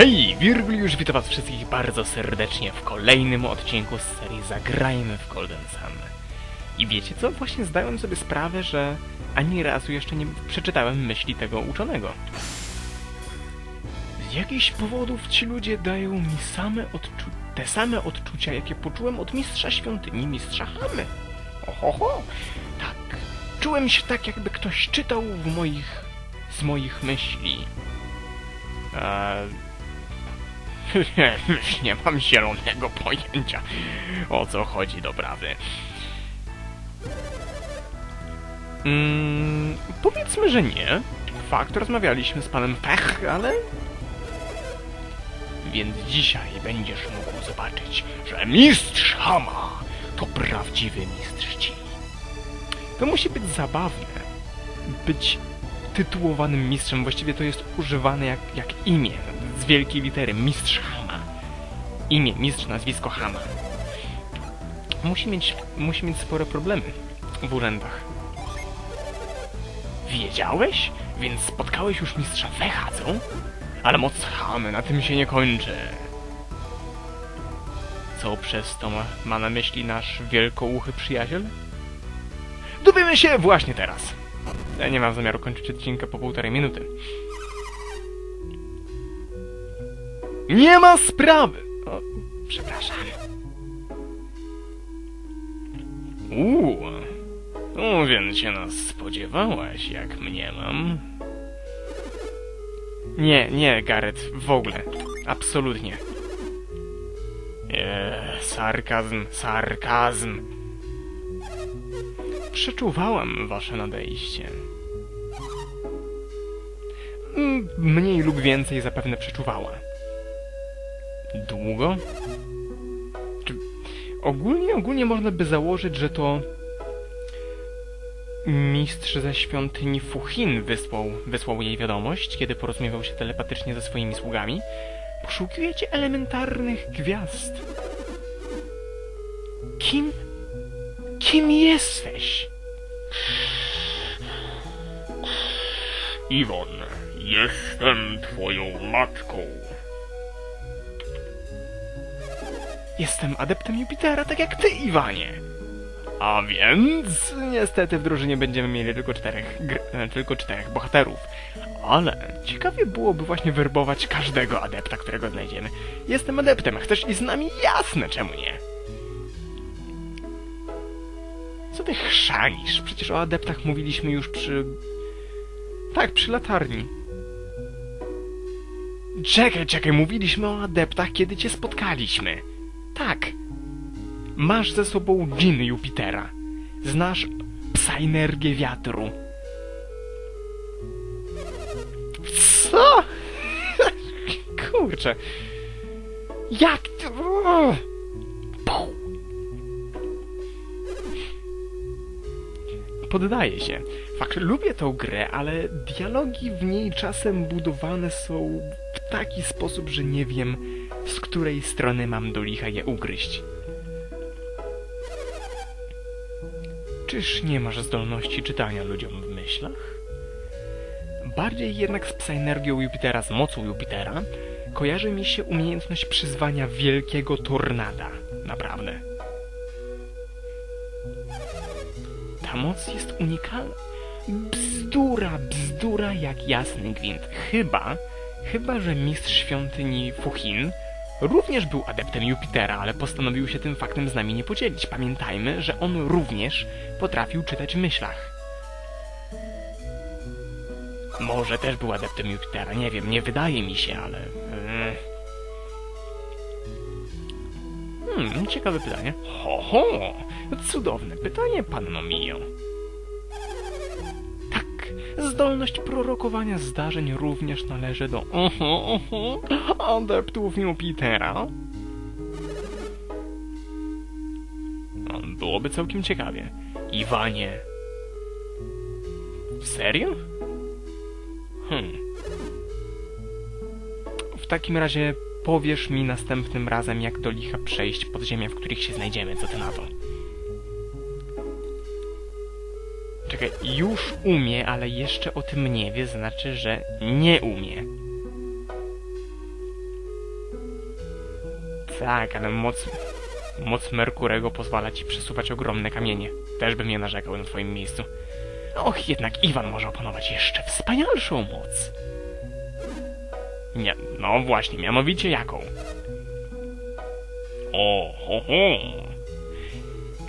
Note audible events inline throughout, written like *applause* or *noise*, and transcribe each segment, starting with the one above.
Hej, Wirgul witam was wszystkich bardzo serdecznie w kolejnym odcinku z serii Zagrajmy w Golden Sun. I wiecie co? Właśnie zdałem sobie sprawę, że ani razu jeszcze nie przeczytałem myśli tego uczonego. Z jakichś powodów ci ludzie dają mi same te same odczucia, jakie poczułem od mistrza świątyni, mistrza Hamy. Ohoho! Tak. Czułem się tak, jakby ktoś czytał w moich... z moich myśli. Eee... Nie mam zielonego pojęcia, o co chodzi doprawdy. Mm, powiedzmy, że nie. Fakt, rozmawialiśmy z panem Pech, ale... Więc dzisiaj będziesz mógł zobaczyć, że mistrz Hama to prawdziwy mistrz ci. To musi być zabawne. Być tytułowanym mistrzem, właściwie to jest używane jak, jak imię, z wielkiej litery, mistrz Hama. Imię, mistrz, nazwisko Hama. Musi mieć, musi mieć spore problemy w urzędach. Wiedziałeś? Więc spotkałeś już mistrza co? Ale moc Hamy na tym się nie kończy. Co przez to ma, ma na myśli nasz wielkouchy przyjaciel? Dowiemy się właśnie teraz. Ja nie mam zamiaru kończyć odcinka po półtorej minuty. Nie ma sprawy! O, przepraszam. Uuu, o, więc się nas spodziewałaś, jak mnie mam. Nie, nie, Gareth, w ogóle. Absolutnie. Eee, sarkazm, sarkazm. Przeczuwałam wasze nadejście. Mniej lub więcej zapewne przeczuwała. Długo? Ogólnie, ogólnie można by założyć, że to mistrz ze świątyni Fuchin wysłał, wysłał jej wiadomość, kiedy porozmawiał się telepatycznie ze swoimi sługami. Poszukiwujecie elementarnych gwiazd. Kim? Kim jesteś? Iwon, jestem twoją matką. Jestem adeptem Jupitera, tak jak ty, Iwanie. A więc niestety w drużynie będziemy mieli tylko czterech, e, tylko czterech bohaterów. Ale ciekawie byłoby właśnie werbować każdego adepta, którego znajdziemy. Jestem adeptem, chcesz iść z nami? Jasne, czemu nie? Co ty chrzanisz? Przecież o adeptach mówiliśmy już przy... Tak, przy latarni. Czekaj, czekaj, mówiliśmy o adeptach, kiedy cię spotkaliśmy. Tak. Masz ze sobą dżin Jupitera. Znasz psainergię wiatru. Co? *laughs* Kurczę. Jak to... Poddaję się. Fakt, lubię tą grę, ale dialogi w niej czasem budowane są w taki sposób, że nie wiem, z której strony mam do licha je ugryźć. Czyż nie masz zdolności czytania ludziom w myślach? Bardziej jednak z psainergią Jupitera, z mocą Jupitera, kojarzy mi się umiejętność przyzwania wielkiego tornada. Naprawdę. Ta moc jest unikalna. Bzdura, bzdura jak jasny gwint. Chyba, chyba, że mistrz świątyni Fuchin również był adeptem Jupitera, ale postanowił się tym faktem z nami nie podzielić. Pamiętajmy, że on również potrafił czytać w myślach. Może też był adeptem Jupitera, nie wiem, nie wydaje mi się, ale... mm. Hmm, ciekawe pytanie. Ho, ho! Cudowne pytanie, panno Mio. Zdolność prorokowania zdarzeń również należy do oho, oho, adeptów Jupitera. No, Byłoby całkiem ciekawie. Iwanie. Serio? Hmm. W takim razie powiesz mi następnym razem, jak do licha przejść pod ziemię, w których się znajdziemy. Co ty na to? Czekaj, już umie, ale jeszcze o tym nie wie, znaczy, że nie umie. Tak, ale moc... Moc Merkurego pozwala ci przesuwać ogromne kamienie. Też bym nie narzekał na twoim miejscu. Och, jednak Iwan może opanować jeszcze wspanialszą moc. Nie, no właśnie, mianowicie jaką? O, ho, ho.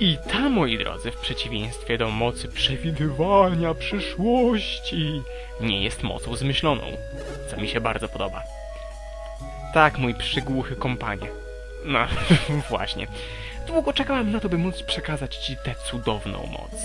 I ta, moi drodzy, w przeciwieństwie do mocy przewidywania przyszłości, nie jest mocą zmyśloną, co mi się bardzo podoba. Tak, mój przygłuchy kompanie. No, *laughs* właśnie. Długo czekałem na to, by móc przekazać ci tę cudowną moc.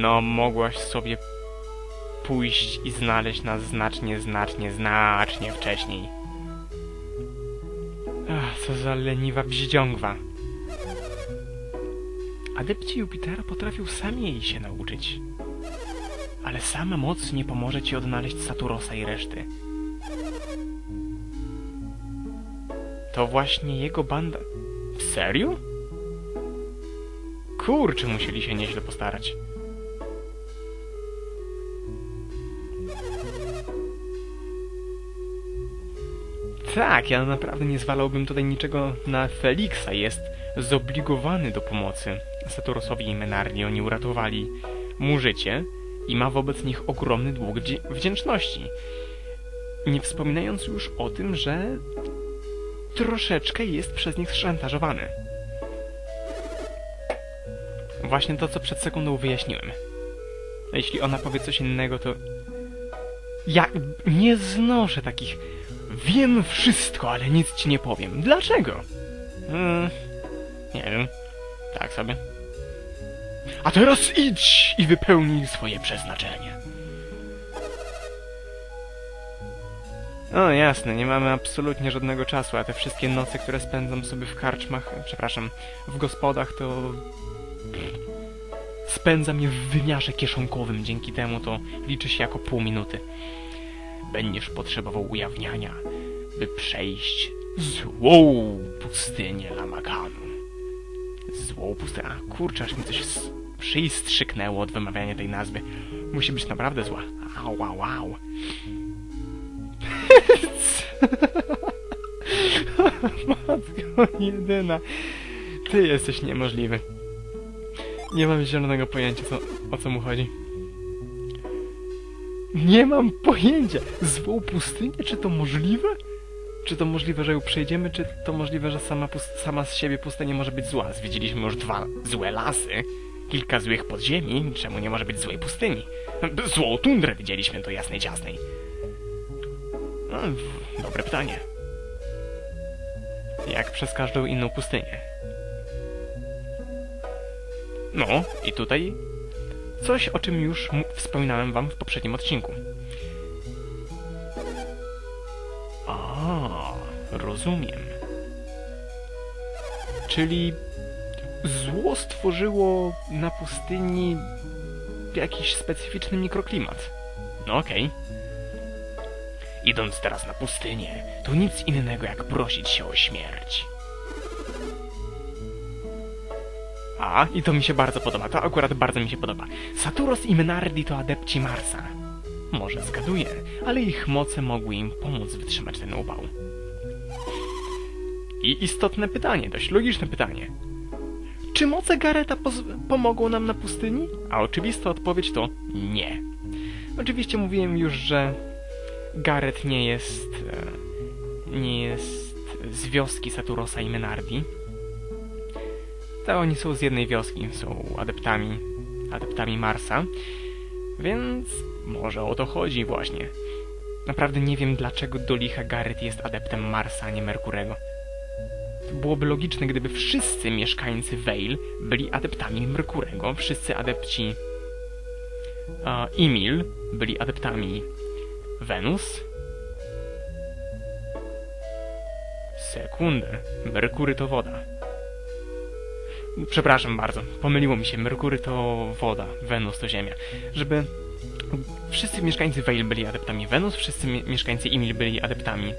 No, mogłaś sobie pójść i znaleźć nas znacznie, znacznie, znacznie wcześniej. Co za leniwa wziągwa. Adepci Jupitera potrafią sami jej się nauczyć. Ale sama moc nie pomoże ci odnaleźć Saturosa i reszty. To właśnie jego banda... Serio? Kurczę, musieli się nieźle postarać. Tak, ja naprawdę nie zwalałbym tutaj niczego na Felixa. Jest zobligowany do pomocy Saturosowi i Menardi. Oni uratowali mu życie i ma wobec nich ogromny dług wdzięczności. Nie wspominając już o tym, że troszeczkę jest przez nich szantażowany. Właśnie to, co przed sekundą wyjaśniłem. Jeśli ona powie coś innego, to... Ja nie znoszę takich... Wiem wszystko, ale nic ci nie powiem. Dlaczego? Hmm, nie wiem. Tak sobie. A teraz idź i wypełnij swoje przeznaczenie. O, jasne, nie mamy absolutnie żadnego czasu, a te wszystkie noce, które spędzam sobie w karczmach, przepraszam, w gospodach, to... Spędzam je w wymiarze kieszonkowym, dzięki temu to liczy się jako pół minuty. Będziesz potrzebował ujawniania, by przejść złą pustynię Lamakanu. Złą pustynię? A kurczę, aż mi coś z szyi strzyknęło od wymawiania tej nazwy. Musi być naprawdę zła. Au, au, au. *laughs* Matko jedyna. Ty jesteś niemożliwy. Nie mam zielonego pojęcia, co, o co mu chodzi. Nie mam pojęcia. Złą pustynię? Czy to możliwe? Czy to możliwe, że ją przejdziemy, czy to możliwe, że sama, sama z siebie pustynia może być zła? Zwiedziliśmy już dwa złe lasy, kilka złych podziemi, czemu nie może być złej pustyni? Złą tundrę widzieliśmy, to jasnej ciasnej. No, dobre pytanie. Jak przez każdą inną pustynię. No, i tutaj coś, o czym już wspominałem wam w poprzednim odcinku. A, rozumiem. Czyli zło stworzyło na pustyni jakiś specyficzny mikroklimat. No okej. Idąc teraz na pustynię, to nic innego jak prosić się o śmierć. A, i to mi się bardzo podoba, to akurat bardzo mi się podoba. Saturos i Menardi to adepci Marsa. Może zgaduję, ale ich moce mogły im pomóc wytrzymać ten upał. I istotne pytanie, dość logiczne pytanie. Czy moce Gareta pomogą nam na pustyni? A oczywista odpowiedź to nie. Oczywiście mówiłem już, że Garet nie jest... E, nie jest z wioski Saturosa i Menardi. Oni są z jednej wioski, są adeptami, adeptami Marsa. Więc może o to chodzi właśnie. Naprawdę nie wiem, dlaczego do licha Gareth jest adeptem Marsa, a nie Merkurego. To byłoby logiczne, gdyby wszyscy mieszkańcy Vale byli adeptami Merkurego, wszyscy adepci a, Imil byli adeptami Wenus. Sekundę. Merkury to woda. Przepraszam bardzo, pomyliło mi się. Merkury to woda, Wenus to ziemia. Żeby wszyscy mieszkańcy Vale byli adeptami Wenus, wszyscy mi mieszkańcy Imil byli adeptami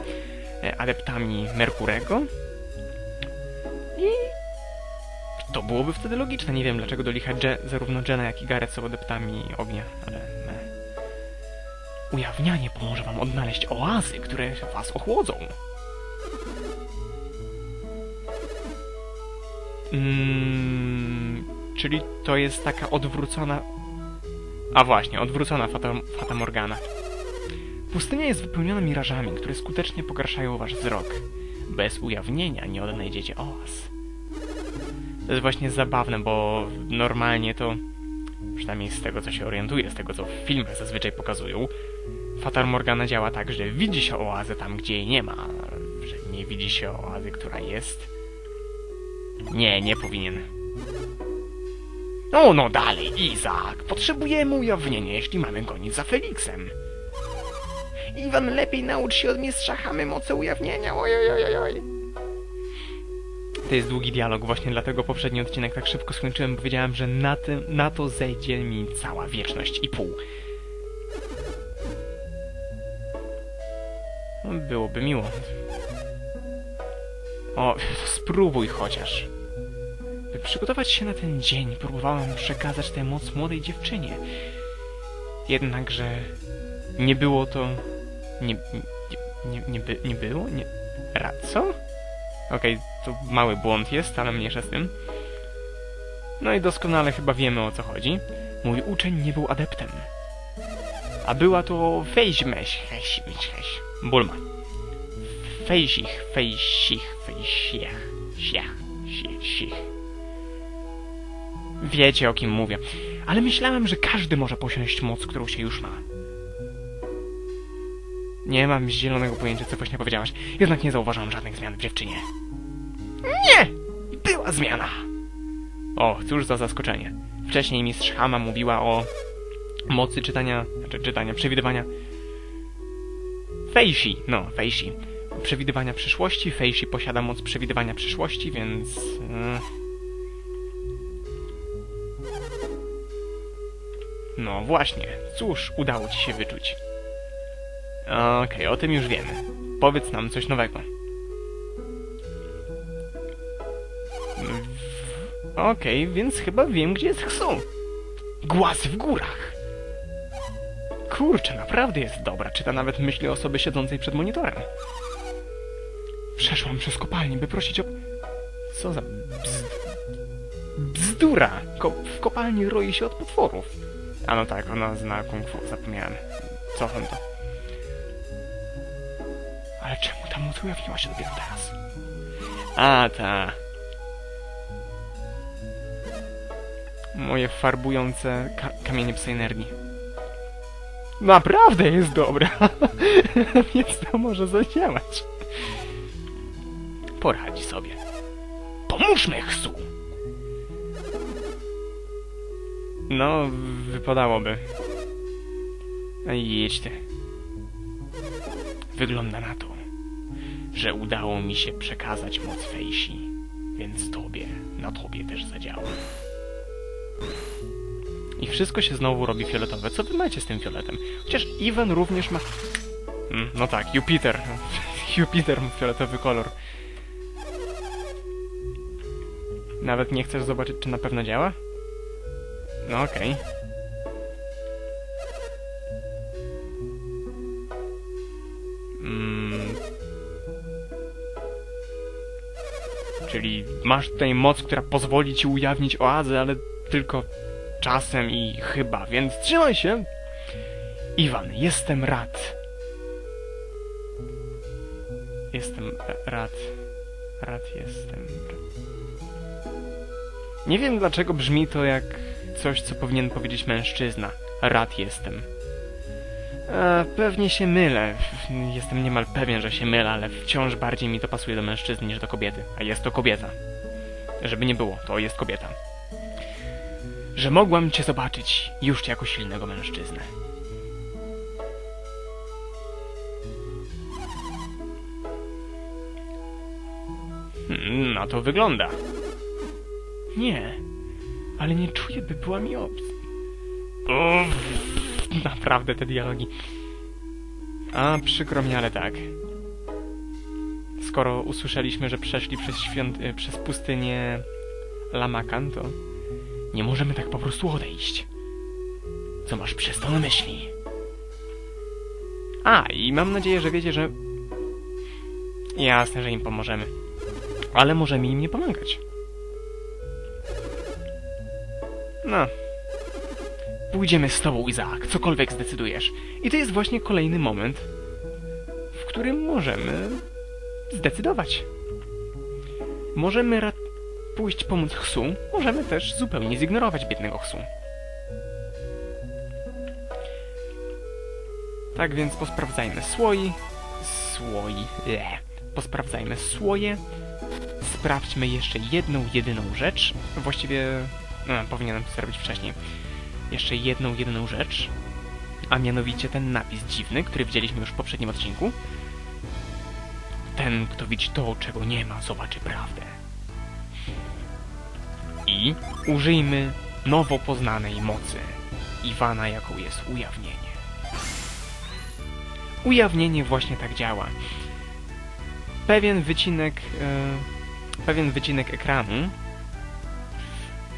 e, adeptami Merkurego. I to byłoby wtedy logiczne. Nie wiem dlaczego do licha Je zarówno Jenna, jak i Gareth są adeptami ognia, ale... Ujawnianie pomoże wam odnaleźć oazy, które was ochłodzą. Mm, czyli to jest taka odwrócona... A właśnie, odwrócona Fata, Morgana. Pustynia jest wypełniona mirażami, które skutecznie pogarszają wasz wzrok. Bez ujawnienia nie odnajdziecie oaz. To jest właśnie zabawne, bo normalnie to, przynajmniej z tego co się orientuję, z tego co w filmach zazwyczaj pokazują, Fatar Morgana działa tak, że widzi się oazę tam, gdzie jej nie ma, że nie widzi się oazy, która jest. Nie, nie powinien. No, no dalej, Izak. Potrzebujemy ujawnienia, jeśli mamy gonić za Feliksem. Iwan, lepiej naucz się od mistrza Hamy mocy ujawnienia. Oj, oj, oj, oj. To jest długi dialog, właśnie dlatego poprzedni odcinek tak szybko skończyłem, bo wiedziałem, że na, tym, na to zejdzie mi cała wieczność i pół. Byłoby miło. O, spróbuj chociaż. By przygotować się na ten dzień, próbowałem przekazać tę moc młodej dziewczynie. Jednakże nie było to... Nie... Nie, nie, nie, by, nie było? Nie... Ra, co? Okej, to mały błąd jest, ale mniejsza z tym. No i doskonale chyba wiemy o co chodzi. Mój uczeń nie był adeptem. A była to Fejźmeś, heś, heś, Bulma. Fejsich, fejsich, fejsiech, siech, sie- sich. Wiecie o kim mówię. Ale myślałem, że każdy może posiąść moc, którą się już ma. Nie mam zielonego pojęcia, co właśnie powiedziałaś. Jednak nie zauważyłam żadnych zmian w dziewczynie. Nie! Była zmiana! O, cóż za zaskoczenie. Wcześniej mistrz Hama mówiła o mocy czytania, znaczy czytania, przewidywania. Fejsi, no, Fejsi. Przewidywania przyszłości. Fejsi posiada moc przewidywania przyszłości, więc. e, No właśnie, cóż udało ci się wyczuć? Okej, o tym już wiemy. Powiedz nam coś nowego. Okej, więc chyba wiem, gdzie jest Chsu. Głaz w górach. Kurczę, naprawdę jest dobra. Czyta nawet myśli osoby siedzącej przed monitorem. Przeszłam przez kopalnię, by prosić o... Co za bzd... bzdura! Ko w kopalni roi się od potworów. A no tak, ona zna kung fu, zapomniałem. Cofam to. Ale czemu ta moc ujawniła się dopiero teraz? A, ta. Moje farbujące ka kamienie psej energii. Naprawdę jest dobra. *laughs* Więc to może zadziałać. Poradzi sobie. Pomóżmy Chsu! No, wypadałoby. No jedź ty. Wygląda na to, że udało mi się przekazać moc Fejsi, więc tobie, na tobie też zadziała. I wszystko się znowu robi fioletowe. Co wy macie z tym fioletem? Chociaż Iwan również ma... Mm, no tak, Jupiter. *laughs* Jupiter ma fioletowy kolor. Nawet nie chcesz zobaczyć, czy na pewno działa? No okej. Mm. Czyli masz tutaj moc, która pozwoli ci ujawnić oazę, ale tylko czasem i chyba, więc trzymaj się! Iwan, jestem rad. Jestem e, rad. Rad jestem. Nie wiem dlaczego brzmi to jak coś, co powinien powiedzieć mężczyzna. Rad jestem. E, pewnie się mylę. Jestem niemal pewien, że się mylę, ale wciąż bardziej mi to pasuje do mężczyzny niż do kobiety. A jest to kobieta. Żeby nie było, to jest kobieta. Że mogłam cię zobaczyć już jako silnego mężczyznę. Hmm, Na to wygląda. Nie, ale nie czuję, by była mi obca. Naprawdę te dialogi. A, przykro mi, ale tak. Skoro usłyszeliśmy, że przeszli przez świąt... y, przez pustynię Lamakan, to nie możemy tak po prostu odejść. Co masz przez to na myśli? A, i mam nadzieję, że wiecie, że... Jasne, że im pomożemy. Ale możemy im nie pomagać. No. Pójdziemy z tobą, Izaak, cokolwiek zdecydujesz. I to jest właśnie kolejny moment, w którym możemy zdecydować. Możemy ra- pójść pomóc Chsu, możemy też zupełnie zignorować biednego Chsu. Tak więc posprawdzajmy słoi. Słoi. Le. Posprawdzajmy słoje. Sprawdźmy jeszcze jedną, jedyną rzecz. Właściwie no, powinienem zrobić wcześniej. Jeszcze jedną, jedyną rzecz. A mianowicie ten napis dziwny, który widzieliśmy już w poprzednim odcinku. Ten, kto widzi to, czego nie ma, zobaczy prawdę. I użyjmy nowo poznanej mocy Iwana, jaką jest ujawnienie. Ujawnienie właśnie tak działa. Pewien wycinek, e, pewien wycinek ekranu,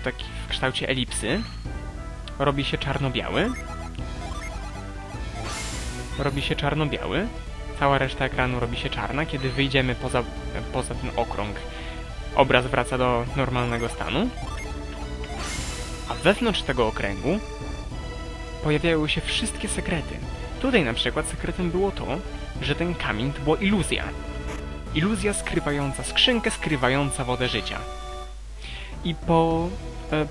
taki kształcie elipsy, robi się czarno-biały. Robi się czarno-biały. Cała reszta ekranu robi się czarna. Kiedy wyjdziemy poza, poza ten okrąg, obraz wraca do normalnego stanu. A wewnątrz tego okręgu pojawiają się wszystkie sekrety. Tutaj na przykład sekretem było to, że ten kamień to była iluzja. Iluzja skrywająca skrzynkę, skrywająca wodę życia. I po,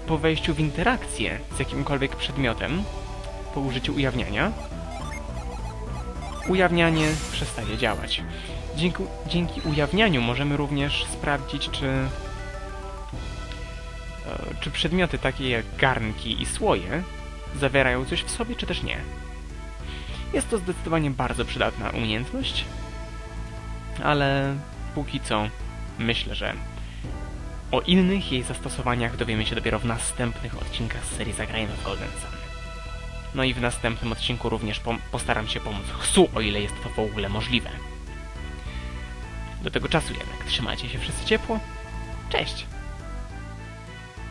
po wejściu w interakcję z jakimkolwiek przedmiotem, po użyciu ujawniania, ujawnianie przestaje działać. Dzięki, dzięki ujawnianiu możemy również sprawdzić, czy, e, czy przedmioty takie jak garnki i słoje zawierają coś w sobie, czy też nie. Jest to zdecydowanie bardzo przydatna umiejętność, ale póki co myślę, że o innych jej zastosowaniach dowiemy się dopiero w następnych odcinkach z serii Zagrajmy w Golden Sun. No i w następnym odcinku również postaram się pomóc Chsu, o ile jest to w ogóle możliwe. Do tego czasu jednak trzymajcie się wszyscy ciepło. Cześć!